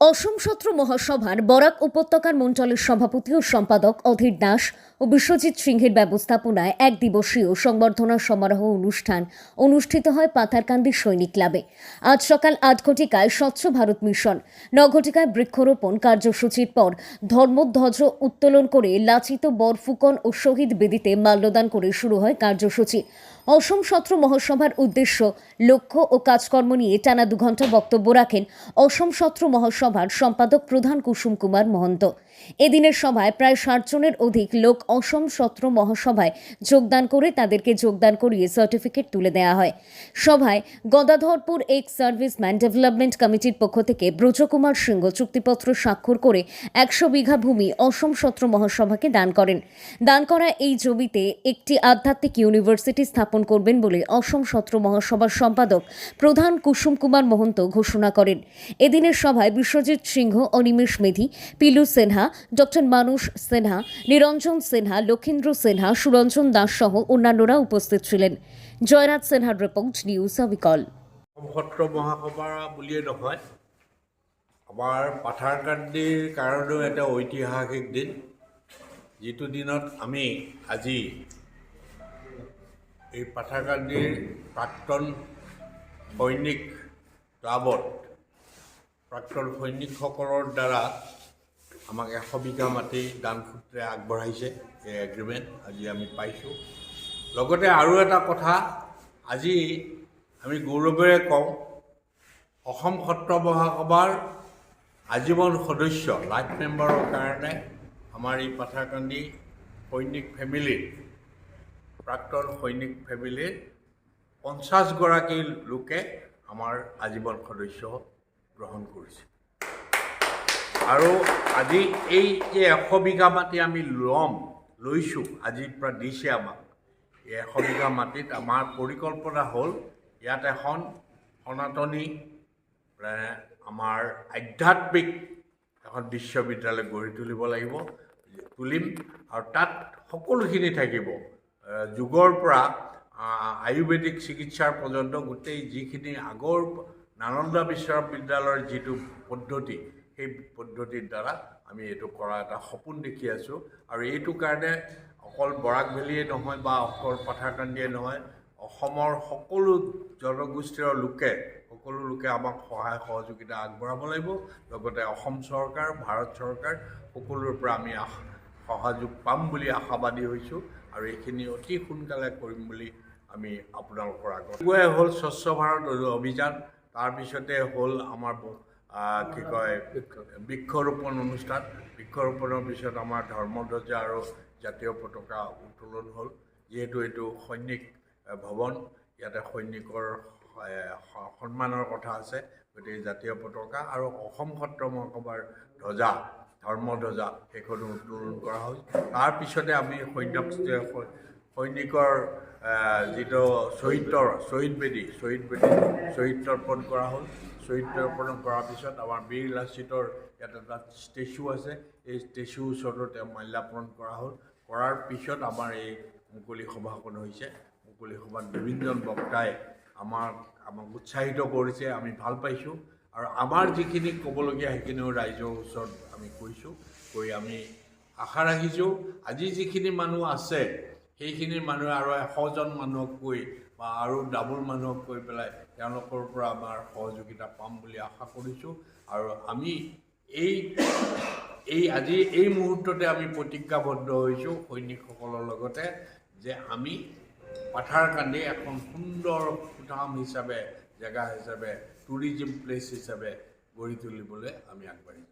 অসম সত্র মহাসভার বরাক উপত্যকার মণ্ডলের সভাপতি ও সম্পাদক অধীর দাস ও বিশ্বজিৎ সিংহের ব্যবস্থাপনায় এক দিবসীয় সংবর্ধনা সমারোহ অনুষ্ঠান অনুষ্ঠিত হয় পাথারকান্দি সৈনিক ক্লাবে। আজ সকাল আট ঘটিকায় স্বচ্ছ ভারত মিশন, ন ঘটিকায় বৃক্ষরোপণ কার্যসূচির পর ধর্মধ্বজ উত্তোলন করে লাচিত বরফুকন ও শহীদ বেদিতে মাল্যদান করে শুরু হয় কার্যসূচি। অসম সত্র মহাসভার উদ্দেশ্য লক্ষ্য ও কাজকর্ম নিয়ে টানা দু ঘণ্টা বক্তব্য রাখেন অসম সত্র মহাসভার সম্পাদক প্রধান কুসুম কুমার মহন্ত। এদিনের সভায় প্রায় ষাট জনের অধিক লোক অসম সত্র মহাসভায় যোগদান করে তাদেরকে যোগদান করিয়ে সার্টিফিকেট তুলে দেওয়া হয়। সভায় গদাধরপুর এক্স সার্ভিসম্যান ডেভেলপমেন্ট কমিটির পক্ষ থেকে ব্রজকুমার সিংহ চুক্তিপত্র স্বাক্ষর করে একশো বিঘা ভূমি অসম সত্র মহাসভাকে দান করেন। দান করা এই জমিতে একটি আধ্যাত্মিক ইউনিভার্সিটি স্থাপন করবেন বলে অসম সত্র মহাসভার সম্পাদক প্রধান কুসুম কুমার মহন্ত ঘোষণা করেন। এদিনের সভায় বিশ্বজিৎ সিংহ, অনিমেষ মেধি, পিলু সিনহা, ডক্টর মানুষ সিনহা, নিরঞ্জন সিনহা, লক্ষীন্দ্র সিনহা, সুরঞ্জন দাস সহ অন্যান্যরা উপস্থিত ছিলেন। জয়রাজ সিনহার রিপোর্ট, নিউজ অবিকল। সত্ৰ মহাসভা বুলিয়ে নহয় ঐতিহাসিক দিন। যিটো দিনত আমি আজি এই পাথাৰকান্দিৰ প্ৰাক্তন সৈনিক ক্লাবত প্ৰাক্তন সৈনিকসকলৰ দ্বাৰা আমাক এশ বিঘা মাটি দানসূত্ৰে আগবঢ়াইছে এই এগ্ৰিমেণ্ট আজি আমি পাইছোঁ। লগতে আৰু এটা কথা আজি আমি গৌৰৱেৰে কওঁ অসম সত্ৰ মহাসভাৰ আজীৱন সদস্য লাইফ মেম্বাৰৰ কাৰণে আমাৰ এই পাথাৰকান্দি সৈনিক ফেমিলিৰ প্ৰাক্তন সৈনিক ফেমিলিৰ পঞ্চাছগৰাকী লোকে আমাৰ আজীৱন সদস্য গ্ৰহণ কৰিছে। আৰু আজি এই যে এশ বিঘা মাটি আমি ল'ম, লৈছোঁ আজিৰ পৰা দিছে আমাক, এই এশ বিঘা মাটিত আমাৰ পৰিকল্পনা হ'ল, ইয়াত এখন সনাতনী আমাৰ আধ্যাত্মিক এখন বিশ্ববিদ্যালয় গঢ়ি তুলিব লাগিব, তুলিম, আৰু তাত সকলোখিনি থাকিব। যুগৰ পৰা আয়ুৰ্বেদিক চিকিৎসাৰ পৰ্যন্ত গোটেই যিখিনি আগৰ নালন্দা বিশ্ববিদ্যালয়ৰ যিটো পদ্ধতি সেই পদ্ধতিৰ দ্বাৰা আমি এইটো কৰা এটা সপোন দেখি আছোঁ। আৰু এইটো কাৰণে অকল বৰাক ভেলীয়ে নহয় বা অকল পাথাৰকান্দিয়ে নহয় অসমৰ সকলো জনগোষ্ঠীৰ লোকে সকলো লোকে আমাক সহায় সহযোগিতা আগবঢ়াব লাগিব। লগতে অসম চৰকাৰ ভাৰত চৰকাৰ সকলোৰে পৰা আমি সহযোগ পাম বুলি আশাবাদী হৈছোঁ। আৰু এইখিনি অতি সোনকালে কৰিম বুলি আমি আপোনালোকৰ আগত গৈ হ'ল স্বচ্ছ ভাৰত অভিযান। তাৰপিছতে হ'ল আমাৰ কি কয় বৃক্ষৰোপণ অনুষ্ঠান। বৃক্ষৰোপণৰ পিছত আমাৰ ধৰ্মধ্বজা আৰু জাতীয় পতাকা উত্তোলন হ'ল। যিহেতু এইটো সৈনিক ভৱন। ইয়াতে সৈনিকৰ সন্মানৰ কথা আছে। গতিকে জাতীয় পতাকা আৰু অসম সত্ৰ মহাসভাৰ ধ্বজা। ধৰ্মধ্বজা সেইখনো উত্তোলন কৰা হ'ল। তাৰপিছতে আমি সৈন্যক যে সৈ- সৈনিকৰ যিটো শ্বহীদৰ শ্বহীদ বেদী শ্বহীদ বেদী শ্বহীদ তৰ্পণ কৰা হ'ল। শ্বহীদ তৰ্পণ কৰাৰ পিছত আমাৰ বীৰ লাচিতৰ ইয়াত এটা ষ্টেচু আছে। এই ষ্টেচুৰ ওচৰতো তেওঁ মাল্যাৰ্পণ কৰা হ'ল। কৰাৰ পিছত আমাৰ এই মুকলি সভাখন হৈছে। মুকলি সভাত বিভিন্নজন বক্তাই আমাক আমাক উৎসাহিত কৰিছে। আমি ভালো পাইছোঁ। আৰু আমাৰ যিখিনি ক'বলগীয়া সেইখিনিও ৰাইজৰ ওচৰত আমি কৈছোঁ কৈ আমি আশা ৰাখিছোঁ। আজি যিখিনি মানুহ আছে সেইখিনি মানুহে আৰু এশজন মানুহক কৈ বা আৰু ডাবল মানুহক কৈ পেলাই তেওঁলোকৰ পৰা আমাৰ সহযোগিতা পাম বুলি আশা কৰিছোঁ। আৰু আমি এই এই আজি এই মুহূৰ্ততে আমি প্ৰতিজ্ঞাবদ্ধ হৈছোঁ সৈনিকসকলৰ লগতে যে আমি পাথাৰকান্দি এখন সুন্দৰ সুঠাম হিচাপে জেগা হিচাপে টুৰিজিম প্লেচ হিচাপে গঢ়ি তুলিবলৈ আমি আগবাঢ়িম